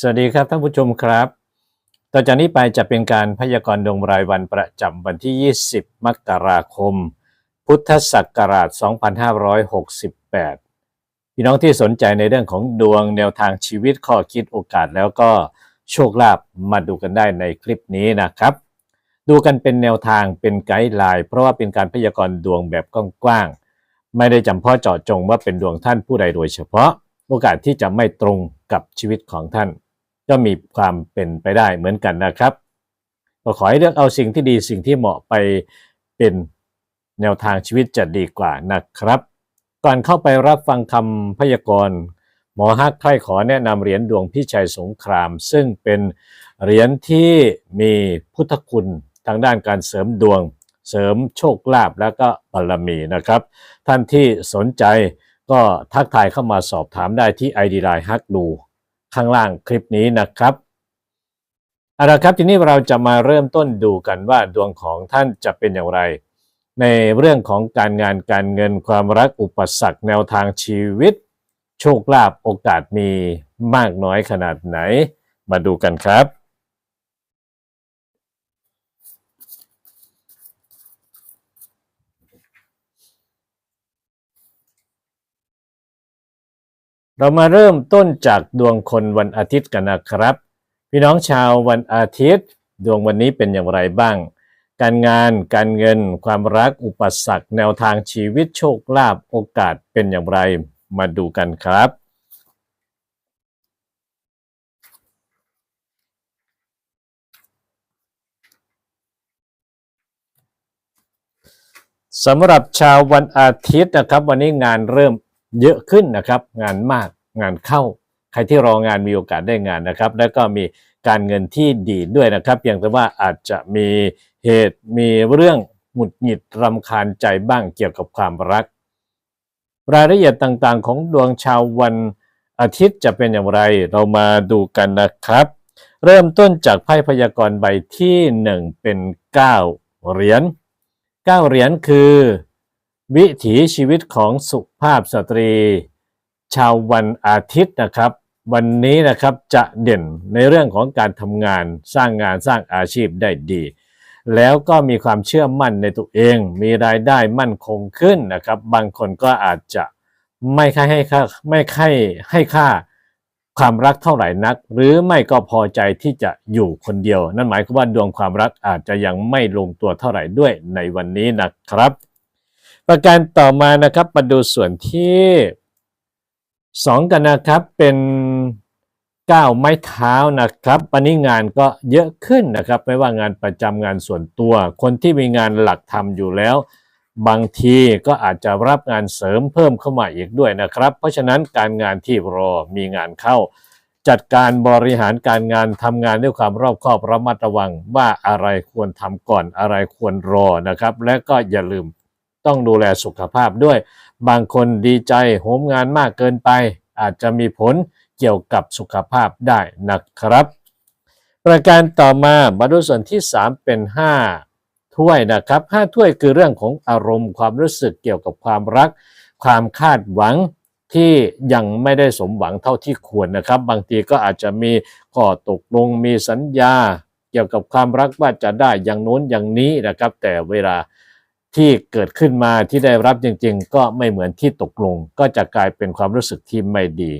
สวัสดีครับท่านผู้ชมครับ ต่อจากนี้ไปจะเป็นการพยากรณ์ดวงรายวันประจำวันที่ 20 มกราคม พุทธศักราช 2568 พี่น้องที่สนใจในเรื่องของดวงแนวทางชีวิตข้อคิดโอกาสแล้วก็โชคลาภมาดูกันได้ในคลิปนี้นะครับ ดูกันเป็นแนวทางเป็นไกด์ไลน์เพราะว่าเป็นการพยากรณ์ดวงแบบกว้างๆไม่ได้จำเพาะเจาะจงว่าเป็นดวงท่านผู้ใดโดยเฉพาะโอกาสที่จะไม่ตรงกับชีวิตของท่าน ก็มีความเป็นไปได้เหมือนกันนะครับก็ขอให้เลือกเอาสิ่งที่ดีสิ่งที่เหมาะไปเป็นแนวทางชีวิตจะดีกว่านะครับ ก่อนเข้าไปรับฟังคำพยากรณ์หมอฮักใครขอแนะนำเหรียญดวงพิชัยสงคราม ซึ่งเป็นเหรียญที่มีพุทธคุณทางด้านการเสริมดวง เสริมโชคลาภและก็บารมีนะครับ ท่านที่สนใจก็ทักทายเข้ามาสอบถามได้ที่ ID Line ฮักดู ข้างล่างคลิปนี้นะครับเอาละครับทีนี้เราจะมาเริ่มต้นดูกันว่าดวงของท่านจะเป็นอย่างไร ในเรื่องของการงานการเงินความรักอุปสรรคแนวทางชีวิต โชคลาภโอกาสมีมากน้อยขนาดไหน มาดูกันครับ เรามาเริ่มต้นจากดวงคนวันอาทิตย์กันนะครับ พี่น้องชาววันอาทิตย์ ดวงวันนี้เป็นอย่างไรบ้าง การงานการเงิน ความรักอุปสรรค แนวทางชีวิตโชคลาภโอกาสเป็นอย่างไรมาดูกันครับสำหรับชาววันอาทิตย์นะครับ วันนี้งานเริ่ม เยอะขึ้นนะครับ งานมากงานเข้า ใครที่รองานมีโอกาสได้งานนะครับ แล้วก็มีการเงินที่ดีด้วยนะครับเพียงแต่ว่าอาจจะมีเหตุมีเรื่องหงุดหงิดรำคาญใจบ้างเกี่ยวกับความรัก รายละเอียดต่างๆ ของดวงชาววันอาทิตย์จะเป็นอย่างไรเรามาดูกันนะครับ เริ่มต้นจากไพ่พยากรณ์ใบที่ 1 เป็น 9 เหรียญ9เหรียญคือ วิถีชีวิตของสุภาพสตรี ชาววันอาทิตย์นะครับ วันนี้นะครับจะเด่นในเรื่องของการทำงานสร้างงานสร้างอาชีพได้ดี แล้วก็มีความเชื่อมั่นในตัวเอง มีรายได้มั่นคงขึ้นนะครับ บางคนก็อาจจะไม่ค่อยให้ค่าไม่ค่อยให้ค่าความรักเท่าไหร่นัก หรือไม่ก็พอใจที่จะอยู่คนเดียว นั่นหมายความว่าดวงความรักอาจจะยังไม่ลงตัวเท่าไหร่ด้วยในวันนี้นะครับ ประการต่อมานะครับมาดูส่วนที่สองกันนะครับเป็นก้าวไม้เท้านะครับวันนี้งานก็เยอะขึ้นนะครับ ไม่ว่างานประจำงานส่วนตัว คนที่มีงานหลักทำอยู่แล้ว บางทีก็อาจจะรับงานเสริมเพิ่มเข้ามาอีกด้วยนะครับ เพราะฉะนั้นการงานที่รอมีงานเข้า จัดการบริหารการงานทำงานด้วยความรอบคอบระมัดระวังว่าอะไรควรทำก่อนอะไรควรรอนะครับ และก็อย่าลืม ต้องดูแลสุขภาพด้วย บางคนดีใจโหมงานมากเกินไป อาจจะมีผลเกี่ยวกับสุขภาพได้นะครับ ประการต่อมามาดูส่วนที่ 3 เป็น 5 ถ้วยนะครับ 5 ถ้วยคือเรื่องของอารมณ์ความรู้สึกเกี่ยวกับความรัก ความคาดหวังที่ยังไม่ได้สมหวังเท่าที่ควรนะครับ บางทีก็อาจจะมีข้อตกลงมีสัญญา เกี่ยวกับความรักว่าจะได้อย่างโน้นอย่างนี้นะครับ แต่เวลา ที่เกิดขึ้นมาที่ได้รับจริง ๆ ก็ไม่เหมือนที่ตกลง ก็จะกลายเป็นความรู้สึกที่ไม่ดี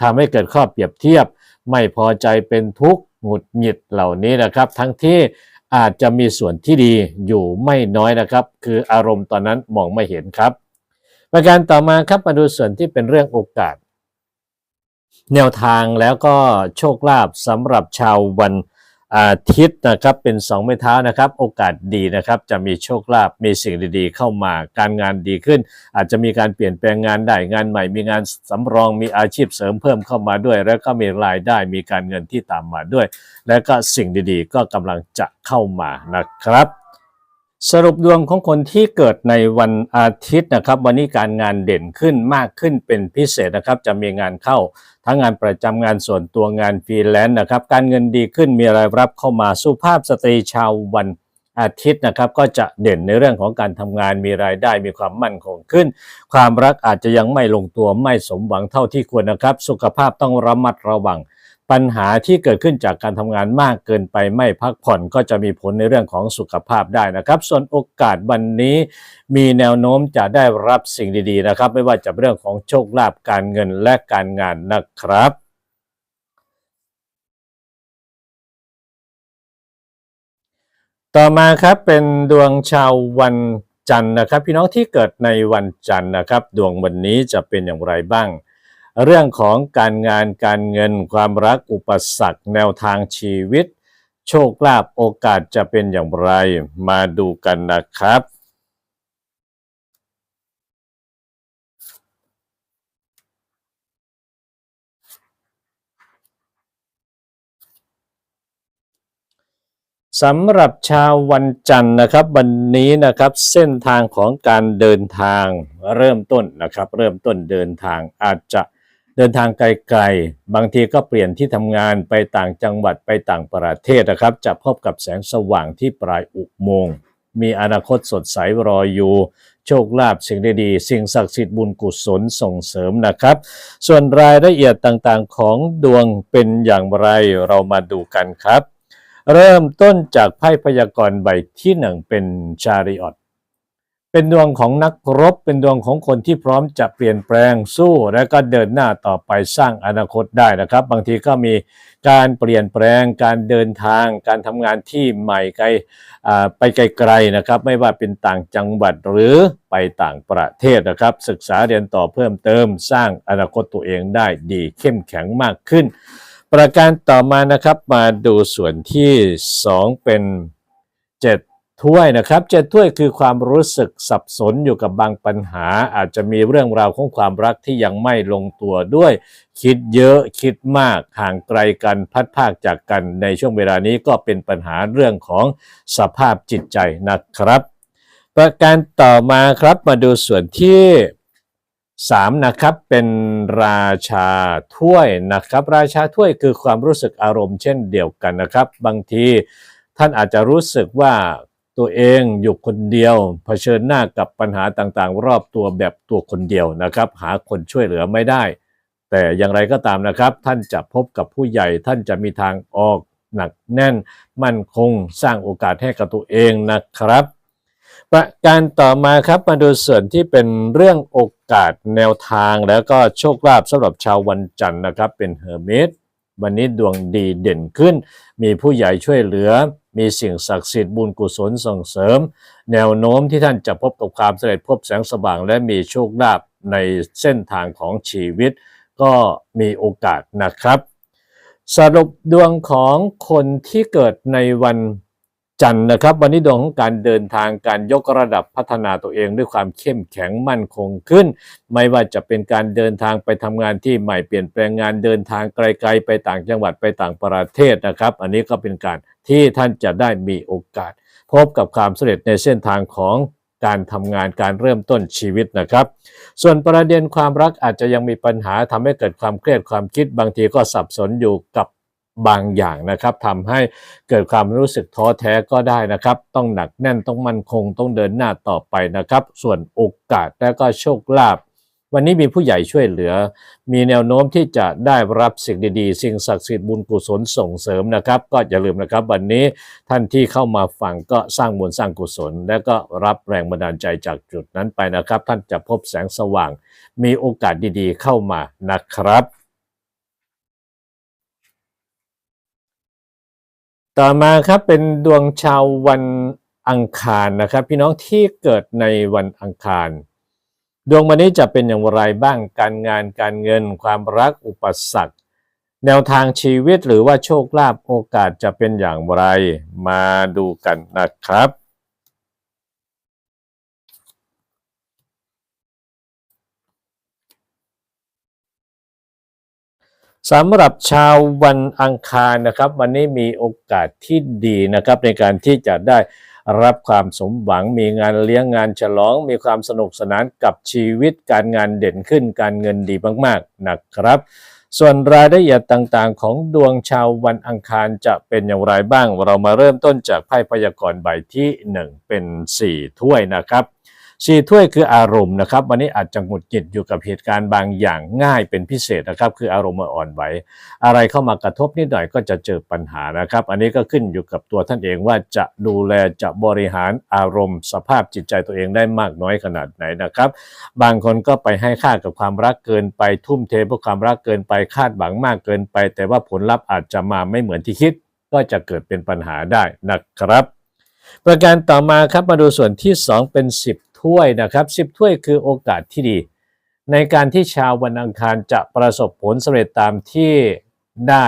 ทำให้เกิดข้อเปรียบเทียบ ไม่พอใจเป็นทุกข์หงุดหงิดเหล่านี้นะครับ ทั้งที่อาจจะมีส่วนที่ดีอยู่ไม่น้อยนะครับ คืออารมณ์ตอนนั้นมองไม่เห็นครับ ประการต่อมาครับมาดูส่วนที่เป็นเรื่องโอกาส แนวทางแล้วก็โชคลาภสำหรับชาววัน อาทิตย์นะครับเป็นสองไม้เท้านะครับ โอกาสดีนะครับ จะมีโชคลาภมีสิ่งดีๆ เข้ามาการงานดีขึ้น อาจจะมีการเปลี่ยนแปลงงานได้งานใหม่ มีงานสำรองมีอาชีพเสริมเพิ่มเข้ามาด้วย แล้วก็มีรายได้มีการเงินที่ตามมาด้วย และก็สิ่งดีๆ ก็กำลังจะเข้ามานะครับสรุปดวงของคนที่เกิดในวันอาทิตย์นะครับ วันนี้การงานเด่นขึ้นมากขึ้นเป็นพิเศษนะครับ จะมีงานเข้า ทั้งงานประจำงานส่วนตัวงานฟรีแลนซ์นะครับ การเงินดีขึ้นมีรายรับเข้ามาสุภาพสตรีชาววันอาทิตย์นะครับก็จะเด่นในเรื่องของการทำงานมีรายได้มีความมั่นคงขึ้น ความรักอาจจะยังไม่ลงตัวไม่สมหวังเท่าที่ควรนะครับ สุขภาพต้องระมัดระวัง ปัญหาที่เกิดขึ้นจากการทำงานมากเกินไปไม่พักผ่อนก็จะมีผลในเรื่องของสุขภาพได้นะครับ ส่วนโอกาสวันนี้มีแนวโน้มจะได้รับสิ่งดีๆนะครับ ไม่ว่าจะเป็นเรื่องของโชคลาภการเงินและการงานนะครับต่อมาครับเป็นดวงชาววันจันทร์นะครับ พี่น้องที่เกิดในวันจันทร์นะครับ ดวงวันนี้จะเป็นอย่างไรบ้าง เรื่องของการงานการเงินความรักอุปสรรค แนวทางชีวิต โชคลาภโอกาสจะเป็นอย่างไร มาดูกันนะครับ สำหรับชาววันจันทร์นะครับ วันนี้นะครับเส้นทางของการเดินทางเริ่มต้นนะครับ เริ่มต้นเดินทางอาจจะ เดินทางไกลๆ บางทีก็เปลี่ยนที่ทำงานไปต่างจังหวัดไปต่างประเทศนะครับ จะพบกับแสงสว่างที่ปลายอุโมงค์มีอนาคตสดใสรออยู่ โชคลาภสิ่งดีๆสิ่งศักดิ์สิทธิ์บุญกุศลส่งเสริมนะครับ ส่วนรายละเอียดต่างๆของดวงเป็นอย่างไรเรามาดูกันครับ เริ่มต้นจากไพ่พยากรณ์ใบที่หนึ่งเป็นชาริออต เป็นดวงของนักรบ เป็นดวงของคนที่พร้อมจะเปลี่ยนแปลงสู้และก็เดินหน้าต่อไปสร้างอนาคตได้นะครับ บางทีก็มีการเปลี่ยนแปลง การเดินทาง การทำงานที่ใหม่ไกลอ่าไปไกลๆนะครับ ไม่ว่าเป็นต่างจังหวัดหรือไปต่างประเทศนะครับ ศึกษาเรียนต่อเพิ่มเติม สร้างอนาคตตัวเองได้ดีเข้มแข็งมากขึ้น ประการต่อมานะครับมาดูส่วนที่ 2 เป็น 7 ถ้วยนะครับเจ็ดถ้วยคือความรู้สึกสับสนอยู่กับบางปัญหา อาจจะมีเรื่องราวของความรักที่ยังไม่ลงตัวด้วย คิดเยอะคิดมากห่างไกลกันพัดภาคจากกันในช่วงเวลานี้ก็เป็นปัญหาเรื่องของสภาพจิตใจนะครับ ประการต่อมาครับมาดูส่วนที่สามนะครับเป็นราชาถ้วยนะครับ ราชาถ้วยคือความรู้สึกอารมณ์เช่นเดียวกันนะครับ บางทีท่านอาจจะรู้สึกว่า ตัวเองอยู่คนเดียวเผชิญหน้ากับปัญหาต่างๆ รอบตัวแบบตัวคนเดียวนะครับ หาคนช่วยเหลือไม่ได้ แต่อย่างไรก็ตามนะครับ ท่านจะพบกับผู้ใหญ่ท่านจะมีทางออกหนักแน่น มั่นคงสร้างโอกาสให้กับตัวเองนะครับ ประการต่อมาครับมาดูส่วนที่เป็นเรื่องโอกาสแนวทางแล้วก็โชคลาภสำหรับชาววันจันทร์นะครับ เป็นเฮอร์เมสวันนี้ดวงดีเด่นขึ้น มีผู้ใหญ่ช่วยเหลือ มีสิ่งศักดิ์สิทธิ์บุญกุศลส่งเสริม แนวโน้มที่ท่านจะพบกับความสำเร็จพบแสงสว่างและมีโชคลาภในเส้นทางของชีวิต ก็มีโอกาสนะครับ สรุปดวงของคนที่เกิดในวันจันทร์นะครับ วันนี้ดวงของการเดินทางการยกระดับพัฒนาตัวเองด้วยความเข้มแข็งมั่นคงขึ้น ไม่ว่าจะเป็นการเดินทางไปทำงานที่ใหม่เปลี่ยนแปลงงานเดินทางไกลๆ ไปต่างจังหวัดไปต่างประเทศนะครับ อันนี้ก็เป็นการ ที่ท่านจะได้มีโอกาส พบกับความสำเร็จในเส้นทางของการทำงานการเริ่มต้นชีวิตนะครับ ส่วนประเด็นความรักอาจจะยังมีปัญหาทำให้เกิดความเครียดความคิดบางทีก็สับสนอยู่กับบางอย่างนะครับทำให้เกิดความรู้สึกท้อแท้ก็ได้นะครับ ต้องหนักแน่นต้องมั่นคงต้องเดินหน้าต่อไปนะครับ ส่วนโอกาสและก็โชคลาภ วันนี้มีผู้ใหญ่ช่วยเหลือ มีแนวโน้มที่จะได้รับสิ่งดีๆ สิ่งศักดิ์สิทธิ์บุญกุศลส่งเสริมนะครับ ก็อย่าลืมนะครับ วันนี้ท่านที่เข้ามาฟังก็สร้างบุญสร้างกุศล และก็รับแรงบันดาลใจจากจุดนั้นไปนะครับ ท่านจะพบแสงสว่าง มีโอกาสดีๆ เข้ามานะครับต่อมาครับเป็นดวงชาววันอังคารนะครับ พี่น้องที่เกิดในวันอังคาร ดวงวันนี้จะเป็นอย่างไรบ้างการงานการเงิน ความรักอุปสรรค แนวทางชีวิตหรือว่าโชคลาภโอกาสจะเป็นอย่างไร มาดูกันนะครับสำหรับชาววันอังคารนะครับ วันนี้มีโอกาสที่ดีนะครับในการที่จะได้ รับความสมหวังมีงานเลี้ยงงานฉลอง มีความสนุกสนานกับชีวิตการงานเด่นขึ้นการเงินดีมากๆนะครับ ส่วนรายละเอียดต่างๆ ของดวงชาววันอังคารจะเป็นอย่างไรบ้าง เรามาเริ่มต้นจากไพ่พยากรณ์ใบที่ 1 เป็น 4 ถ้วยนะครับ สี่ถ้วยคืออารมณ์นะครับ วันนี้อาจจะหงุดหงิดอยู่กับเหตุการณ์บางอย่างง่ายเป็นพิเศษนะครับ คืออารมณ์อ่อนไหวอะไรเข้ามากระทบนิดหน่อยก็จะเจอปัญหานะครับ อันนี้ก็ขึ้นอยู่กับตัวท่านเองว่าจะดูแลจะบริหารอารมณ์ สภาพจิตใจตัวเองได้มากน้อยขนาดไหนนะครับ บางคนก็ไปให้ค่ากับความรักเกินไปทุ่มเทเพื่อความรักเกินไปคาดหวังมากเกินไป แต่ว่าผลลัพธ์อาจจะมาไม่เหมือนที่คิด ก็จะเกิดเป็นปัญหาได้นะครับ ประการต่อมาครับมาดูส่วนที่ 2 เป็น 10 ถ้วยนะครับ10ถ้วยคือโอกาสที่ดี ในการที่ชาววันอังคารจะประสบผลสำเร็จตามที่ได้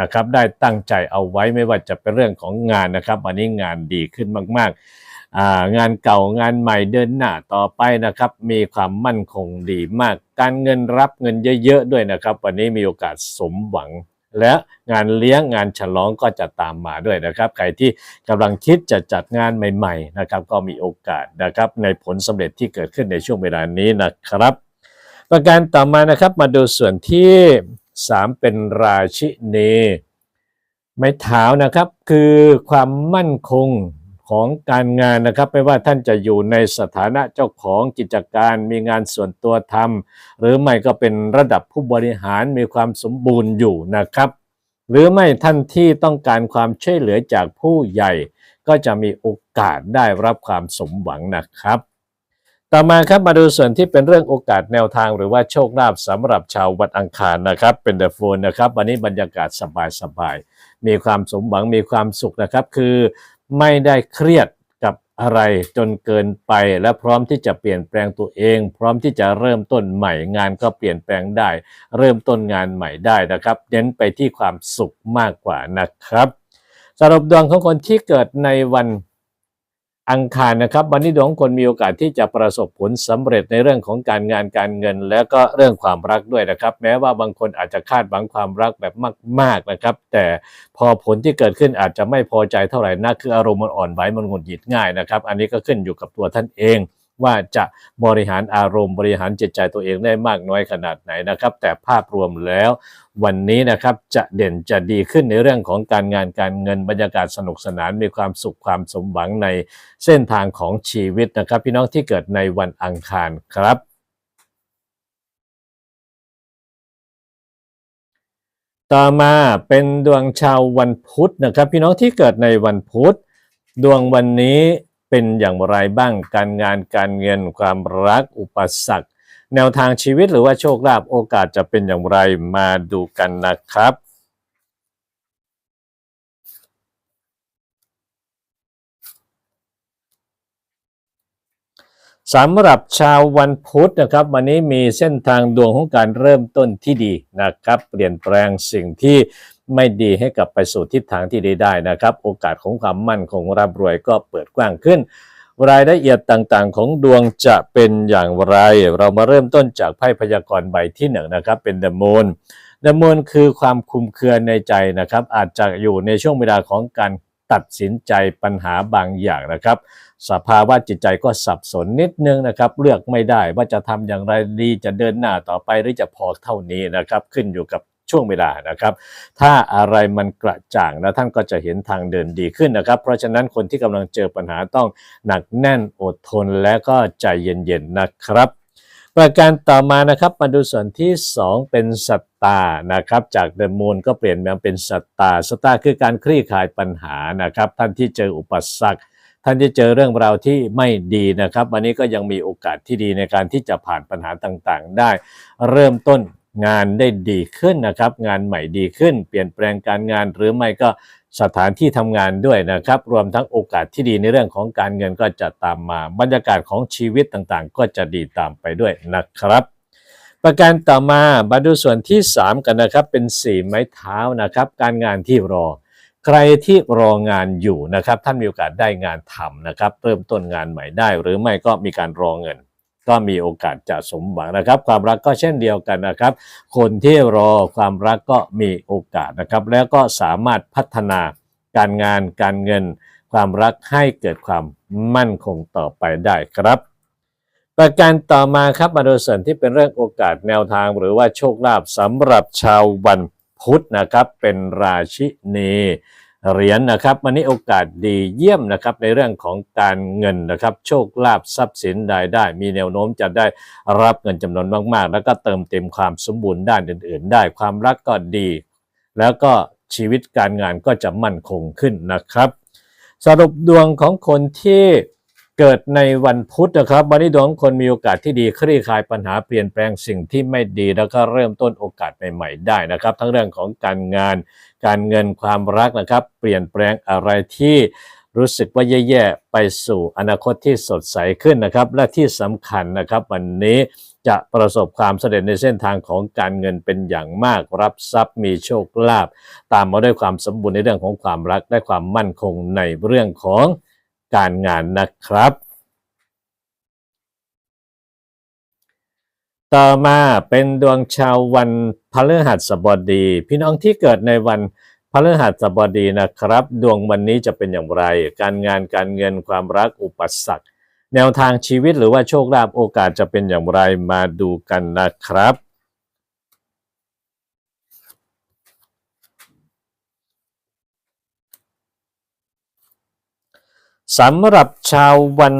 นะครับได้ตั้งใจเอาไว้ไม่ว่าจะเป็นเรื่องของงานนะครับ วันนี้งานดีขึ้นมากๆางานเก่างานใหม่เดินหน้าต่อไปนะครับ มีความมั่นคงดีมาก การเงินรับเงินเยอะๆด้วยนะครับ วันนี้มีโอกาสสมหวัง และงานเลี้ยงงานฉลองก็จะตามมาด้วยนะครับ ใครที่กำลังคิดจะจัดงานใหม่ๆนะครับก็มีโอกาสนะครับในผลสำเร็จที่เกิดขึ้นในช่วงเวลานี้นะครับ ประการต่อมานะครับมาดูส่วนที่ 3 เป็นราชินีไม้เท้านะครับคือความมั่นคง ของการงานนะครับ ไม่ว่าท่านจะอยู่ในสถานะเจ้าของกิจการมีงานส่วนตัวทำหรือไม่ก็เป็นระดับผู้บริหารมีความสมบูรณ์อยู่นะครับ หรือไม่ท่านที่ต้องการความช่วยเหลือจากผู้ใหญ่ ก็จะมีโอกาสได้รับความสมหวังนะครับต่อมาครับมาดูส่วนที่เป็นเรื่องโอกาสแนวทางหรือว่าโชคลาภสำหรับชาววันอังคารนะครับ เป็นเดอะโฟนนะครับ วันนี้บรรยากาศสบายๆมีความสมหวังมีความสุขนะครับ คือ ไม่ได้เครียดกับอะไรจนเกินไป และพร้อมที่จะเปลี่ยนแปลงตัวเอง พร้อมที่จะเริ่มต้นใหม่งานก็เปลี่ยนแปลงได้ เริ่มต้นงานใหม่ได้นะครับเน้นไปที่ความสุขมากกว่านะครับสรุปดวงของคนที่เกิดในวัน อังคารนะครับวันนี้ดวงของคนมีโอกาสที่จะประสบผลสำเร็จในเรื่องของการงานการเงิน และก็เรื่องความรักด้วยนะครับ แม้ว่าบางคนอาจจะคาดหวังความรักแบบมาก ๆนะครับ แต่พอผลที่เกิดขึ้นอาจจะไม่พอใจเท่าไหร่นักคืออารมณ์มันอ่อนไหวมันหงุดหงิดง่ายนะครับ อันนี้ก็ขึ้นอยู่กับตัวท่านเอง ว่าจะบริหารอารมณ์บริหารจิตใจตัวเองได้มากน้อยขนาดไหนนะครับ แต่ภาพรวมแล้ววันนี้นะครับจะเด่นจะดีขึ้นในเรื่องของการงานการเงินบรรยากาศสนุกสนานมีความสุขความสมหวังในเส้นทางของชีวิตนะครับ พี่น้องที่เกิดในวันอังคารครับต่อมาเป็นดวงชาววันพุธนะครับ พี่น้องที่เกิดในวันพุธ ดวงวันนี้ เป็นอย่างไรบ้างการงานการเงินความรักอุปสรรค แนวทางชีวิตหรือว่าโชคลาภโอกาสจะเป็นอย่างไรมาดูกันนะครับ สำหรับชาววันพุธนะครับ วันนี้มีเส้นทางดวงของการเริ่มต้นที่ดีนะครับ เปลี่ยนแปลงสิ่งที่ไม่ดีให้กลับไปสู่ทิศทางที่ดีได้นะครับ โอกาสของความมั่นคงร่ำรวยก็เปิดกว้างขึ้น รายละเอียดต่างๆ ของดวงจะเป็นอย่างไร เรามาเริ่มต้นจากไพ่พยากรณ์ใบที่หนึ่งนะครับ เป็น The Moon The Moon คือความคุมเครือในใจนะครับ อาจจะอยู่ในช่วงเวลาของการตัดสินใจปัญหาบางอย่างนะครับ สภาวะจิตใจก็สับสนนิดนึงนะครับ เลือกไม่ได้ว่าจะทำอย่างไรดีจะเดินหน้าต่อไปหรือจะพอเท่านี้นะครับ ขึ้นอยู่กับช่วงเวลานะครับ ถ้าอะไรมันกระจ่างนะท่านก็จะเห็นทางเดินดีขึ้นนะครับ เพราะฉะนั้นคนที่กำลังเจอปัญหาต้องหนักแน่นอดทนและก็ใจเย็นๆนะครับประการต่อมานะครับมาดูส่วนที่ 2 เป็นสัตตานะครับ จากเดมูลก็เปลี่ยนมาเป็นสัตตาสัตตาคือการคลี่คลายปัญหานะครับ ท่านที่เจออุปสรรค ท่านที่เจอเรื่องราวที่ไม่ดีนะครับ วันนี้ก็ยังมีโอกาสที่ดีในการที่จะผ่านปัญหาต่างๆ ได้ เริ่มต้นงานได้ดีขึ้นนะครับ งานใหม่ดีขึ้น เปลี่ยนแปลงการงานหรือไม่ก็สถานที่ทำงานด้วยนะครับ รวมทั้งโอกาสที่ดีในเรื่องของการเงินก็จะตามมา บรรยากาศของชีวิตต่างๆ ก็จะดีตามไปด้วยนะครับ ประการต่อมามาดูส่วนที่ 3 กันนะครับ เป็น4ไม้เท้านะครับ การงานที่รอ ใครที่รองานอยู่นะครับท่านมีโอกาสได้งานทำนะครับ เริ่มต้นงานใหม่ได้ หรือไม่ก็มีการรอเงิน ก็มีโอกาสจะสมหวังนะครับ ความรักก็เช่นเดียวกันนะครับ คนที่รอความรักก็มีโอกาสนะครับ แล้วก็สามารถพัฒนาการงานการเงิน ความรักให้เกิดความมั่นคงต่อไปได้ครับประการต่อมาครับมาดูส่วนที่เป็นเรื่องโอกาสแนวทางหรือว่าโชคลาภสำหรับชาววัน พุธนะครับเป็นราชินีเหรียญนะครับวันนี้โอกาสดีเยี่ยมนะครับในเรื่องของการเงินนะครับ โชคลาภทรัพย์สินรายได้ มีแนวโน้มจะได้รับเงินจำนวนมาก ๆ แล้วก็เติมเต็มความสมบูรณ์ด้านอื่น ๆ ได้ความรักก็ดี แล้วก็ชีวิตการงานก็จะมั่นคงขึ้นนะครับ สรุปดวงของคนที่ เกิดในวันพุธนะครับ วันนี้ดวงคนมีโอกาสที่ดีคลี่คลายปัญหาเปลี่ยนแปลงสิ่งที่ไม่ดีแล้วก็เริ่มต้นโอกาสใหม่ๆได้นะครับ ทั้งเรื่องของการงาน การเงินความรักนะครับ เปลี่ยนแปลงอะไรที่รู้สึกว่าแย่ๆไปสู่อนาคตที่สดใสขึ้นนะครับ และที่สำคัญนะครับ วันนี้จะประสบความสำเร็จในเส้นทางของการเงินเป็นอย่างมาก รับทรัพย์มีโชคลาภตามมาด้วยความสมบูรณ์ในเรื่องของความรักและความมั่นคงในเรื่องของ การงานนะครับ ต่อมาเป็นดวงชาววันพฤหัสบดี พี่น้องที่เกิดในวันพฤหัสบดีนะครับ ดวงวันนี้จะเป็นอย่างไร การงานการเงินความรักอุปสรรค แนวทางชีวิตหรือว่าโชคลาภโอกาสจะเป็นอย่างไรมาดูกันนะครับ สำหรับชาววัน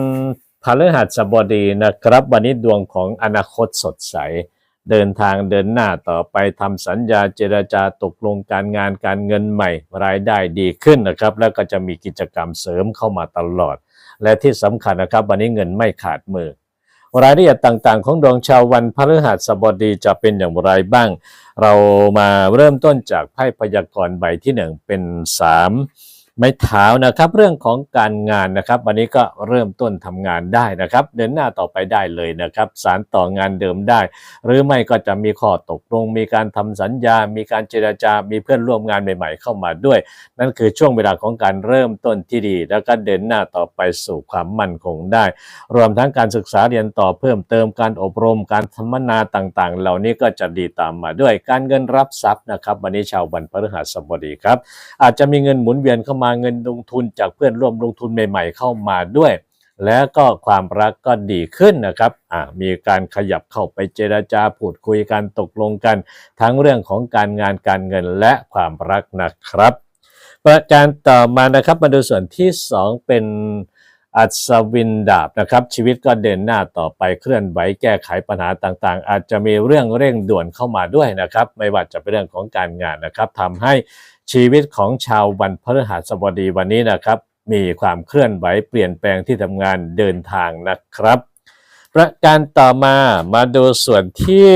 พฤหัสบดีนะครับ วันนี้ดวงของอนาคตสดใส เดินทางเดินหน้าต่อไปทำสัญญาเจรจาตกลงการงานการเงินใหม่ รายได้ดีขึ้นนะครับ แล้วก็จะมีกิจกรรมเสริมเข้ามาตลอด และที่สำคัญนะครับ วันนี้เงินไม่ขาดมือรายละเอียดต่างๆ ของดวงชาววันพฤหัสบดีจะเป็นอย่างไรบ้าง เรามาเริ่มต้นจากไพ่พยากรณ์ใบที่หนึ่งเป็นสาม ไม้เท้านะครับ เรื่องของการงานนะครับ วันนี้ก็เริ่มต้นทำงานได้นะครับ เดินหน้าต่อไปได้เลยนะครับ สารต่องานเดิมได้ หรือไม่ก็จะมีข้อตกลง มีการทำสัญญา มีการเจราจา มีเพื่อนร่วมงานใหม่ ๆ เข้ามาด้วย นั่นคือช่วงเวลาของการเริ่มต้นที่ดี แล้วก็เดินหน้าต่อไปสู่ความมั่นคงได้ รวมทั้งการศึกษาเรียนต่อเพิ่มเติมการอบรมการสัมมนาต่างๆ เหล่านี้ก็จะดีตามมาด้วย การเงินรับทรัพย์นะครับ วันนี้ชาววันพฤหัสบดีครับ อาจจะมีเงินหมุนเวียนเข้ามาาเงินลงทุนจากเพื่อนร่วมลงทุนใหม่ ๆ เข้ามาด้วย แล้วก็ความรักก็ดีขึ้นนะครับอ่ามีการขยับเข้าไปเจราจาพูดคุยกันตกลงกัน ทั้งเรื่องของการงานการเงินและความรักนะครับ ประการต่อมานะครับมาดูส่วนที่ 2 เป็นอัศวินดาบนะครับชีวิตก็เดินหน้าต่อไปเคลื่อนไหวแก้ไขปัญหาต่างๆ อาจจะมีเรื่องเร่งด่วนเข้ามาด้วยนะครับ ไม่ว่าจะเป็นเรื่องของการงานนะครับทำให้ ชีวิตของชาววันพฤหัสบดีวันนี้นะครับ มีความเคลื่อนไหวเปลี่ยนแปลงที่ทำงานเดินทางนะครับ ประการต่อมามาดูส่วนที่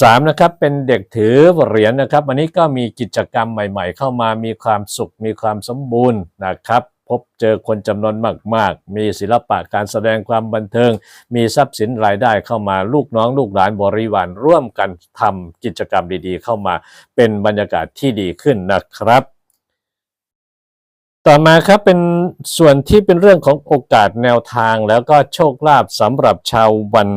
สามนะครับเป็นเด็กถือเหรียญนะครับ วันนี้ก็มีกิจกรรมใหม่ ๆ เข้ามามีความสุขมีความสมบูรณ์นะครับ พบเจอคนจำนวนมาก ๆ มีศิลปะการแสดงความบันเทิง มีทรัพย์สินรายได้เข้ามาลูกน้องลูกหลานบริวารร่วมกันทำกิจกรรมดีๆ เข้ามาเป็นบรรยากาศที่ดีขึ้นนะครับ ต่อมาครับเป็นส่วนที่เป็นเรื่องของโอกาสแนวทางแล้วก็โชคลาภสำหรับชาววัน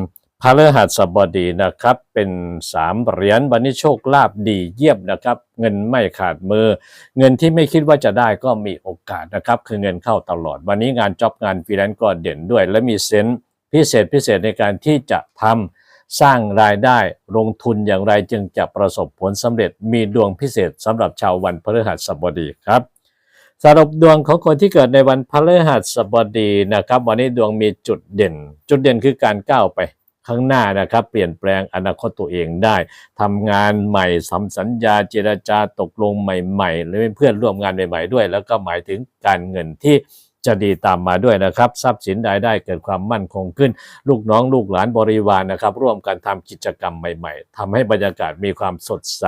พฤหัสบดีนะครับ เป็นสามเหรียญวันนี้โชคลาภดีเยี่ยมนะครับ เงินไม่ขาดมือ เงินที่ไม่คิดว่าจะได้ก็มีโอกาสนะครับ คือเงินเข้าตลอด วันนี้งานจ็อบงานฟรีแลนซ์ก็เด่นด้วย และมีเซนส์พิเศษพิเศษในการที่จะทำสร้างรายได้ลงทุนอย่างไรจึงจะประสบผลสำเร็จมีดวงพิเศษสำหรับชาววันพฤหัสบดีครับสรุปดวงของคนที่เกิดในวันพฤหัสบดีนะครับ วันนี้ดวงมีจุดเด่น จุดเด่นคือการก้าวไป ข้างหน้านะครับ เปลี่ยนแปลงอนาคตตัวเองได้ทำงานใหม่สัมสัญญาเจรจาตกลงใหม่ๆหรือเป็นเพื่อนร่วมงานใหม่ ๆ ด้วย แล้วก็หมายถึงการเงินที่ จะดีตามมาด้วยนะครับ ทรัพย์สินรายได้เกิดความมั่นคงขึ้น ลูกน้องลูกหลานบริวารนะครับ ร่วมกันทำกิจกรรมใหม่ ๆทำให้บรรยากาศมีความสดใส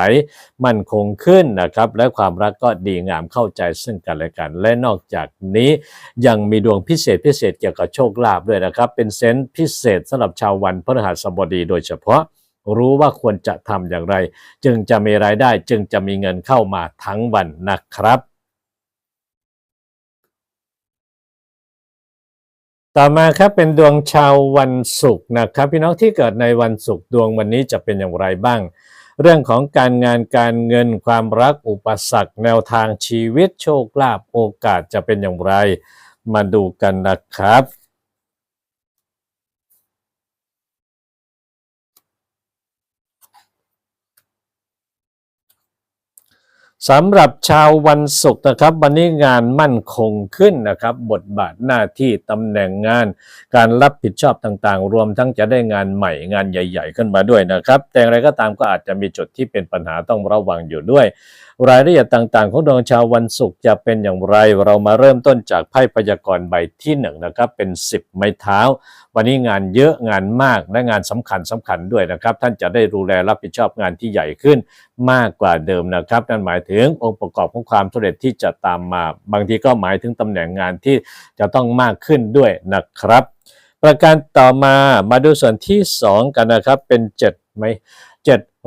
มั่นคงขึ้นนะครับ และความรักก็ดีงามเข้าใจซึ่งกันและกัน และนอกจากนี้ยังมีดวงพิเศษพิเศษเกี่ยวกับโชคลาภด้วยนะครับ เป็นเซนส์พิเศษสำหรับชาววันพฤหัสบดีโดยเฉพาะรู้ว่าควรจะทำอย่างไร จึงจะมีรายได้จึงจะมีเงินเข้ามาทั้งวันนะครับ ต่อมาครับเป็นดวงชาววันศุกร์นะครับ พี่น้องที่เกิดในวันศุกร์ดวงวันนี้จะเป็นอย่างไรบ้าง เรื่องของการงานการเงินความรักอุปสรรค แนวทางชีวิตโชคลาภโอกาสจะเป็นอย่างไร มาดูกันนะครับ สำหรับชาววันศุกร์นะครับ วันนี้งานมั่นคงขึ้นนะครับ บทบาทหน้าที่ตำแหน่งงาน การรับผิดชอบต่างๆ รวมทั้งจะได้งานใหม่งานใหญ่ ๆ ขึ้นมาด้วยนะครับ แต่อย่างไรก็ตามก็อาจจะมีจุดที่เป็นปัญหาต้องระวังอยู่ด้วย รายละเอียดต่างๆ ของดวงชาววันศุกร์จะเป็นอย่างไร เรามาเริ่มต้นจากไพ่พยากรณ์ใบที่หนึ่งนะครับเป็น 10 ไม้เท้า วันนี้งานเยอะงานมากและงานสำคัญสำคัญด้วยนะครับ ท่านจะได้ดูแลรับผิดชอบงานที่ใหญ่ขึ้นมากกว่าเดิมนะครับนั่นหมายถึงองค์ประกอบของความสำเร็จที่จะตามมา บางทีก็หมายถึงตำแหน่งงานที่จะต้องมากขึ้นด้วยนะครับ ประการต่อมามาดูส่วนที่ 2 กันนะครับเป็น7ไหม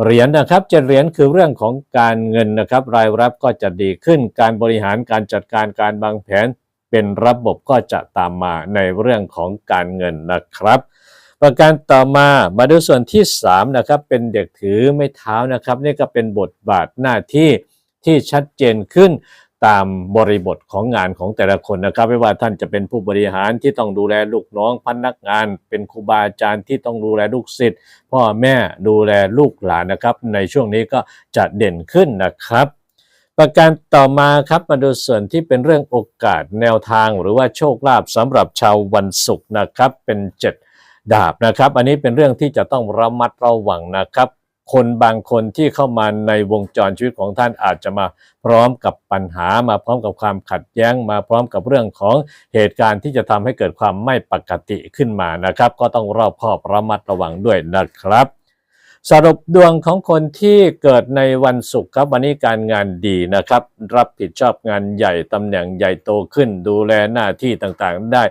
เหรียญนะครับเจ็ดเหรียญคือเรื่องของการเงินนะครับ รายรับก็จะดีขึ้น การบริหารการจัดการการวางแผน เป็นระบบก็จะตามมาในเรื่องของการเงินนะครับ ประการต่อมามาดูส่วนที่3นะครับเป็นเด็กถือไม่เท้านะครับ นี่ก็เป็นบทบาทหน้าที่ที่ชัดเจนขึ้น ตามบริบทของงานของแต่ละคนนะครับ ไม่ว่าท่านจะเป็นผู้บริหารที่ต้องดูแลลูกน้องพนักงาน เป็นครูบาอาจารย์ที่ต้องดูแลลูกศิษย์พ่อแม่ดูแลลูกหลานนะครับ ในช่วงนี้ก็จะเด่นขึ้นนะครับ ประการต่อมาครับมาดูส่วนที่เป็นเรื่องโอกาสแนวทางหรือว่าโชคลาภสำหรับชาววันศุกร์นะครับเป็น 7 ดาบนะครับ อันนี้เป็นเรื่องที่จะต้องระมัดระวังนะครับ คนบางคนที่เข้ามาในวงจรชีวิตของท่านอาจจะมาพร้อมกับปัญหามาพร้อมกับความขัดแย้งมาพร้อมกับเรื่องของเหตุการณ์ที่จะทำให้เกิดความไม่ปกติขึ้นมานะครับ ก็ต้องรอบคอบระมัดระวังด้วยนะครับ สรุปดวงของคนที่เกิดในวันศุกร์ครับ วันนี้การงานดีนะครับ รับผิดชอบงานใหญ่ตำแหน่งใหญ่โตขึ้น ดูแลหน้าที่ต่างๆ ได้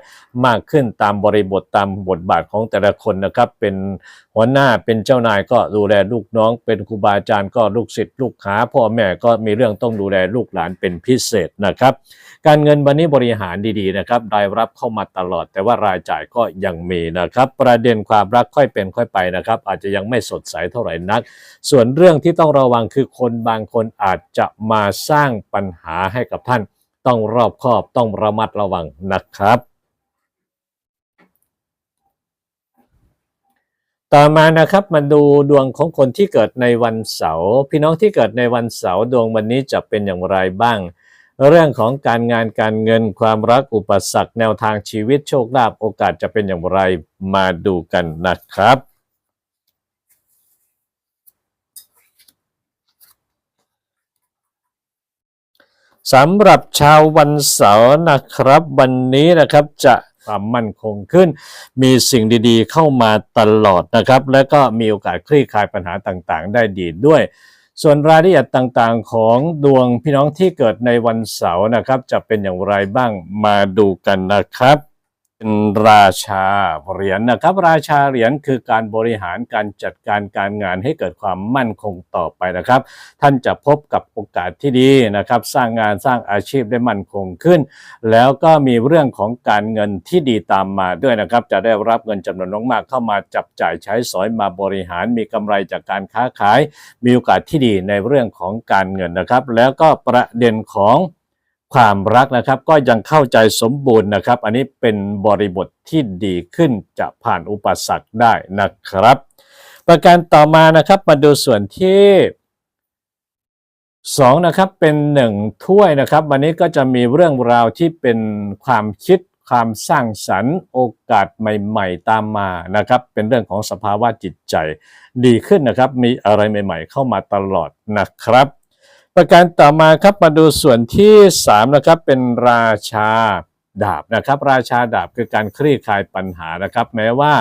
มากขึ้นตามบริบทตามบทบาทของแต่ละคนนะครับ เป็นหัวหน้าเป็นเจ้านายก็ดูแลลูกน้อง เป็นครูบาอาจารย์ก็ลูกศิษย์ลูกหาพ่อแม่ก็มีเรื่องต้องดูแลลูกหลานเป็นพิเศษนะครับ การเงินวันนี้บริหารดีๆนะครับรายรับเข้ามาตลอด แต่ว่ารายจ่ายก็ยังมีนะครับ ประเด็นความรักค่อยเป็นค่อยไปนะครับ อาจจะยังไม่สดใสเท่าไหร่นัก ส่วนเรื่องที่ต้องระวังคือคนบางคนอาจจะมาสร้างปัญหาให้กับท่าน ต้องรอบคอบต้องระมัดระวังนะครับต่อมานะครับมาดูดวงของคนที่เกิดในวันเสาร์พี่น้องที่เกิดในวันเสาร์ดวงวันนี้จะเป็นอย่างไรบ้าง เรื่องของการงานการเงินความรักอุปสรรคแนวทางชีวิตโชคลาภโอกาสจะเป็นอย่างไรมาดูกันนะครับ สำหรับชาววันเสาร์นะครับ วันนี้นะครับจะความมั่นคงขึ้น มีสิ่งดีๆเข้ามาตลอดนะครับ และก็มีโอกาสคลี่คลายปัญหาต่างๆ ได้ดีด้วย ส่วนรายละเอียดต่างๆ ของดวงพี่น้องที่เกิดในวันเสาร์นะครับ จะเป็นอย่างไรบ้างมาดูกันนะครับ เป็นราชาเหรียญนะครับ ราชาเหรียญคือการบริหารการจัดการการงานให้เกิดความมั่นคงต่อไปนะครับ ท่านจะพบกับโอกาสที่ดีนะครับ สร้างงานสร้างอาชีพได้มั่นคงขึ้น แล้วก็มีเรื่องของการเงินที่ดีตามมาด้วยนะครับ จะได้รับเงินจำนวนมากเข้ามาจับจ่ายใช้สอยมาบริหาร มีกำไรจากการค้าขาย มีโอกาสที่ดีในเรื่องของการเงินนะครับ แล้วก็ประเด็นของ ความรักนะครับก็ยังเข้าใจสมบูรณ์นะครับ อันนี้เป็นบริบทที่ดีขึ้นจะผ่านอุปสรรคได้นะครับ ประการต่อมานะครับมาดูส่วนที่สองนะครับเป็นหนึ่งถ้วยนะครับ วันนี้ก็จะมีเรื่องราวที่เป็นความคิดความสร้างสรรค์โอกาสใหม่ ๆ ตามมานะครับ เป็นเรื่องของสภาวะจิตใจดีขึ้นนะครับ มีอะไรใหม่ ๆ เข้ามาตลอดนะครับ ประการต่อมาครับมาดูส่วนที่3นะครับเป็นราชาดาบนะครับ ราชาดาบคือการคลี่คลายปัญหานะครับ แม้ว่า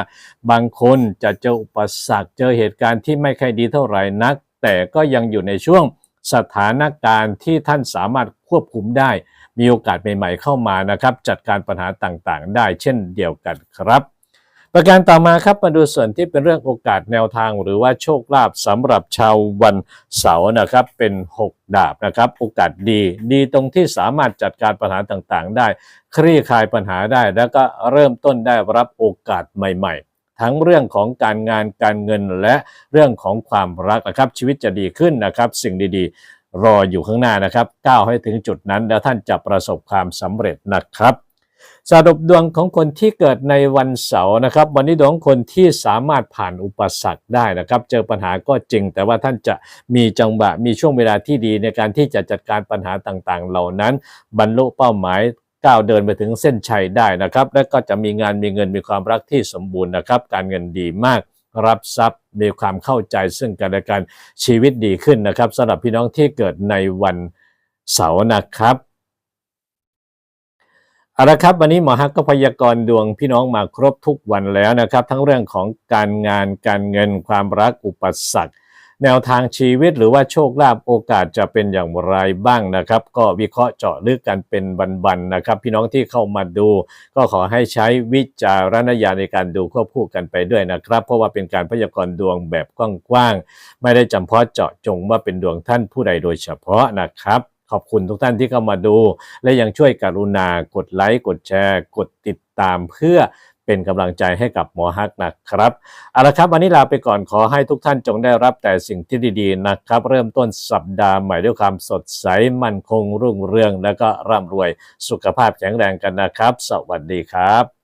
บางคนจะเจออุปสรรคเจอเหตุการณ์ที่ไม่ค่อยดีเท่าไหร่นัก แต่ก็ยังอยู่ในช่วงสถานการณ์ที่ท่านสามารถควบคุมได้ มีโอกาสใหม่ๆเข้ามานะครับ จัดการปัญหาต่างๆ ได้เช่นเดียวกันครับ ประการต่อมาครับมาดูส่วนที่เป็นเรื่องโอกาสแนวทางหรือว่าโชคลาภสำหรับชาววันเสาร์นะครับเป็น 6 ดาบนะครับโอกาสดี ดีตรงที่สามารถจัดการปัญหาต่างๆ ได้ คลี่คลายปัญหาได้ แล้วก็เริ่มต้นได้รับโอกาสใหม่ ๆทั้งเรื่องของการงานการเงินและเรื่องของความรักนะครับ ชีวิตจะดีขึ้นนะครับ สิ่งดีๆ รออยู่ข้างหน้านะครับก้าวให้ถึงจุดนั้น แล้วท่านจะประสบความสำเร็จนะครับ สรุปดวงของคนที่เกิดในวันเสาร์นะครับ วันนี้ดวงคนที่สามารถผ่านอุปสรรคได้นะครับ เจอปัญหาก็จริง แต่ว่าท่านจะมีจังหวะมีช่วงเวลาที่ดีในการที่จะจัดการปัญหาต่างๆ เหล่านั้น บรรลุเป้าหมายก้าวเดินไปถึงเส้นชัยได้นะครับ และก็จะมีงานมีเงินมีความรักที่สมบูรณ์นะครับ การเงินดีมากรับทรัพย์มีความเข้าใจซึ่งกันและกันชีวิตดีขึ้นนะครับสำหรับพี่น้องที่เกิดในวันเสาร์นะครับ เอาละครับวันนี้หมอฮักก็พยากรณ์ดวงพี่น้องมาครบทุกวันแล้วนะครับ ทั้งเรื่องของการงานการเงินความรักอุปสรรค แนวทางชีวิตหรือว่าโชคลาภโอกาสจะเป็นอย่างไรบ้างนะครับ ก็วิเคราะห์เจาะลึกกันเป็นวันๆนะครับ พี่น้องที่เข้ามาดู ก็ขอให้ใช้วิจารณญาณในการดูควบคู่กันไปด้วยนะครับ เพราะว่าเป็นการพยากรณ์ดวงแบบกว้างๆไม่ได้จำเพาะเจาะจงว่าเป็นดวงท่านผู้ใดโดยเฉพาะนะครับ ขอบคุณทุกท่านที่เข้ามาดู และยังช่วยกรุณากดไลค์กดแชร์ กดติดตามเพื่อเป็นกำลังใจให้กับหมอฮักนะครับเอาละครับวันนี้ลาไปก่อนขอให้ทุกท่านจงได้รับแต่สิ่งที่ดีๆนะครับ เริ่มต้นสัปดาห์ใหม่ด้วยความสดใสมั่นคงรุ่งเรือง และก็ร่ำรวยสุขภาพแข็งแรงกันนะครับ สวัสดีครับ